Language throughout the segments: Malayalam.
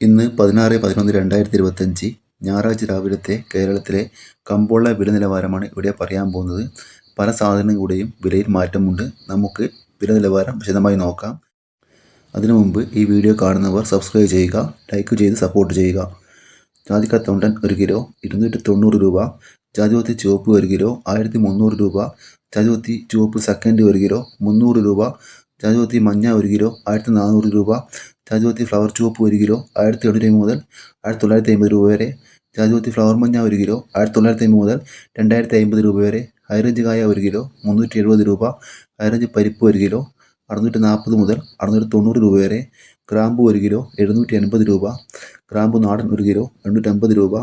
ഇന്ന് പതിനാറ് പതിനൊന്ന് രണ്ടായിരത്തി ഇരുപത്തഞ്ച് ഞായറാഴ്ച രാവിലത്തെ കേരളത്തിലെ കമ്പോള വില നിലവാരമാണ് ഇവിടെ പറയാൻ പോകുന്നത്. പല സാധനങ്ങളുടെയും വിലയിൽ മാറ്റമുണ്ട്. നമുക്ക് വില നിലവാരം വിശദമായി നോക്കാം. അതിനു മുമ്പ് ഈ വീഡിയോ കാണുന്നവർ സബ്സ്ക്രൈബ് ചെയ്യുക ലൈക്ക് ചെയ്ത് സപ്പോർട്ട് ചെയ്യുക. ജാതിക്ക തൊണ്ടൻ ഒരു കിലോ ഇരുന്നൂറ്റി തൊണ്ണൂറ് രൂപ. ജാതിപത്തി ചുവപ്പ് ഒരു കിലോ ആയിരത്തി മുന്നൂറ് രൂപ. ജാതിപത്തി ചുവപ്പ് സെക്കൻഡ് ഒരു കിലോ മുന്നൂറ് രൂപ. ജാതിപത്തി മഞ്ഞ ഒരു കിലോ ആയിരത്തി നാനൂറ് രൂപ. ജാതിപത്തി ഫ്ലവർ ചുവപ്പ് ഒരു കിലോ ആയിരത്തി എണ്ണൂറ്റി മുതൽ ആയിരത്തി തൊള്ളായിരത്തി അമ്പത് രൂപ വരെ. ജാതിപത്തി ഫ്ലവർ മഞ്ഞ ഒരു കിലോ ആയിരത്തി തൊള്ളായിരത്തി അമ്പത് മുതൽ രണ്ടായിരത്തി അമ്പത് രൂപ വരെ. ഹൈറേഞ്ച് കായ ഒരു കിലോ മുന്നൂറ്റി എഴുപത് രൂപ. ഹൈറേഞ്ച് പരിപ്പ് ഒരു കിലോ അറുന്നൂറ്റി നാൽപ്പത് മുതൽ അറുന്നൂറ്റി തൊണ്ണൂറ് രൂപ വരെ. ഗ്രാമ്പു ഒരു കിലോ എഴുന്നൂറ്റി എൺപത് രൂപ. ഗ്രാമ്പു നാടൻ ഒരു കിലോ എണ്ണൂറ്റി എണ്ണൂറ്റമ്പത് രൂപ.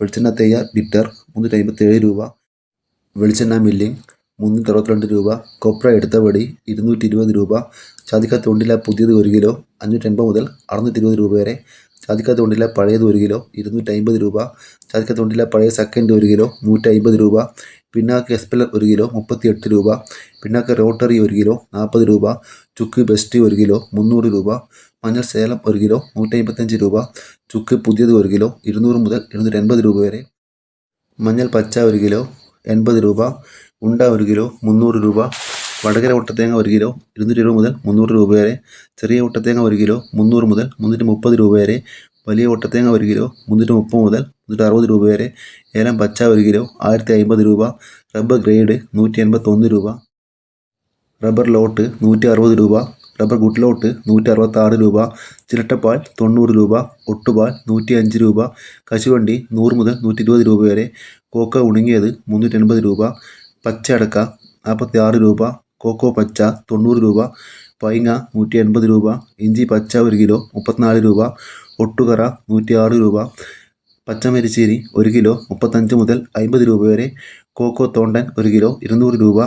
വെളിച്ചെണ്ണ തേയ ലിറ്റർ മുന്നൂറ്റി അമ്പത്തേഴ് രൂപ. വെളിച്ചെണ്ണ മില്ലിംഗ് മുന്നൂറ്റി അറുപത്തിരണ്ട് രൂപ കൊപ്ര എടുത്തപടി ഇരുന്നൂറ്റി ഇരുപത് രൂപ ചാതിക്ക തൊണ്ടില പുതിയത് ഒരു കിലോ അഞ്ഞൂറ്റി എൺപത് മുതൽ അറുന്നൂറ്റി ഇരുപത് രൂപ വരെ. ചാതിക്ക തൊണ്ടില പഴയത് ഒരു കിലോ ഇരുന്നൂറ്റി അമ്പത് രൂപ. ചാതിക്ക തൊണ്ടില പഴയ സെക്കൻഡ് ഒരു കിലോ നൂറ്റി അമ്പത് രൂപ. പിന്നാക്ക് എസ്പെലർ ഒരു കിലോ മുപ്പത്തി എട്ട് രൂപ. പിന്നാക്ക് റോട്ടറി ഒരു കിലോ നാൽപ്പത് രൂപ. ചുക്ക് ബെസ്റ്റ് ഒരു കിലോ മുന്നൂറ് രൂപ. മഞ്ഞൾ സേലം ഒരു കിലോ നൂറ്റി അമ്പത്തഞ്ച് രൂപ. ചുക്ക് പുതിയത് ഒരു കിലോ ഇരുന്നൂറ് മുതൽ ഇരുന്നൂറ്റി എൺപത് രൂപ വരെ. മഞ്ഞൾ പച്ച ഒരു കിലോ എൺപത് രൂപ. ഉണ്ട ഒരു കിലോ മുന്നൂറ് രൂപ. വടകര ഒട്ടത്തേങ്ങ ഒരു കിലോ ഇരുന്നൂറ്റി ഇരുപത് മുതൽ മുന്നൂറ് രൂപ വരെ. ചെറിയ ഒട്ടത്തേങ്ങ ഒരു കിലോ മുന്നൂറ് മുതൽ മുന്നൂറ്റി മുപ്പത് രൂപ വരെ. വലിയ ഒട്ടത്തേങ്ങ ഒരു കിലോ മുന്നൂറ്റി മുപ്പത് മുതൽ മുന്നൂറ്റി അറുപത് രൂപ വരെ. ഏലം പച്ച ഒരു കിലോ ആയിരത്തി അമ്പത് രൂപ. റബ്ബർ ഗ്രേഡ് നൂറ്റി എൺപത്തൊന്ന് രൂപ. റബ്ബർ ലോട്ട് നൂറ്റി അറുപത് രൂപ. റബ്ബർ ഗുഡ് നൂറ്റി അറുപത്താറ് രൂപ. ചിരട്ടപ്പാൽ തൊണ്ണൂറ് രൂപ. ഒട്ടുപാൽ നൂറ്റി അഞ്ച് രൂപ. കശുവണ്ടി നൂറ് മുതൽ നൂറ്റി ഇരുപത് രൂപ വരെ. കോക്ക ഉണങ്ങിയത് മുന്നൂറ്റി എൺപത് രൂപ. പച്ച അടക്ക നാൽപ്പത്തി ആറ് രൂപ കോക്കോ പച്ച തൊണ്ണൂറ് രൂപ പൈങ്ങ നൂറ്റി എൺപത് രൂപ ഇഞ്ചി പച്ച ഒരു കിലോ മുപ്പത്തിനാല് രൂപ ഒട്ടുകറ നൂറ്റി ആറ് രൂപ പച്ചമരിച്ചീനി ഒരു കിലോ മുപ്പത്തഞ്ച് മുതൽ അമ്പത് രൂപ വരെ കോക്കോ തോണ്ടൻ ഒരു കിലോ ഇരുന്നൂറ് രൂപ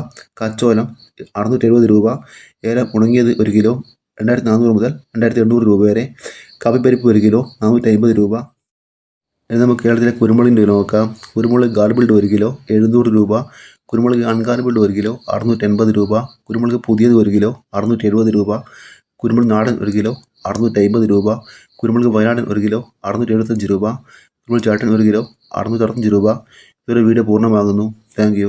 കച്ചോലം അറുന്നൂറ്റി എഴുപത് രൂപ ഏലം ഉണങ്ങിയത് ഒരു കിലോ രണ്ടായിരത്തി നാനൂറ് മുതൽ രണ്ടായിരത്തി എണ്ണൂറ് രൂപ വരെ കാപ്പിപ്പരിപ്പ് ഒരു കിലോ നാനൂറ്റി അമ്പത് രൂപ. ഇനി നമുക്ക് കേരളത്തിലെ കുരുമുളകിന്റെ നോക്കാം. കുരുമുളക് ഗാർബിൾഡ് ഒരു കിലോ എഴുന്നൂറ് രൂപ കുരുമുളക് അൺഗാർബിൾഡ് ഒരു കിലോ അറുന്നൂറ്റി എൺപത് രൂപ. കുരുമുളക് പുതിയത് ഒരു കിലോ അറുന്നൂറ്റി എഴുപത് രൂപ. കുരുമുളക് നാടൻ ഒരു കിലോ അറുന്നൂറ്റി അമ്പത് രൂപ. കുരുമുളക് വയനാടൻ ഒരു കിലോ അറുന്നൂറ്റി എഴുപത്തഞ്ച് രൂപ. കുരുമുളക് ചാട്ടൻ ഒരു കിലോ അറുന്നൂറ്റി അറുപത്തഞ്ച് രൂപ. ഇതൊരു വീഡിയോ പൂർണമാകുന്നു. താങ്ക്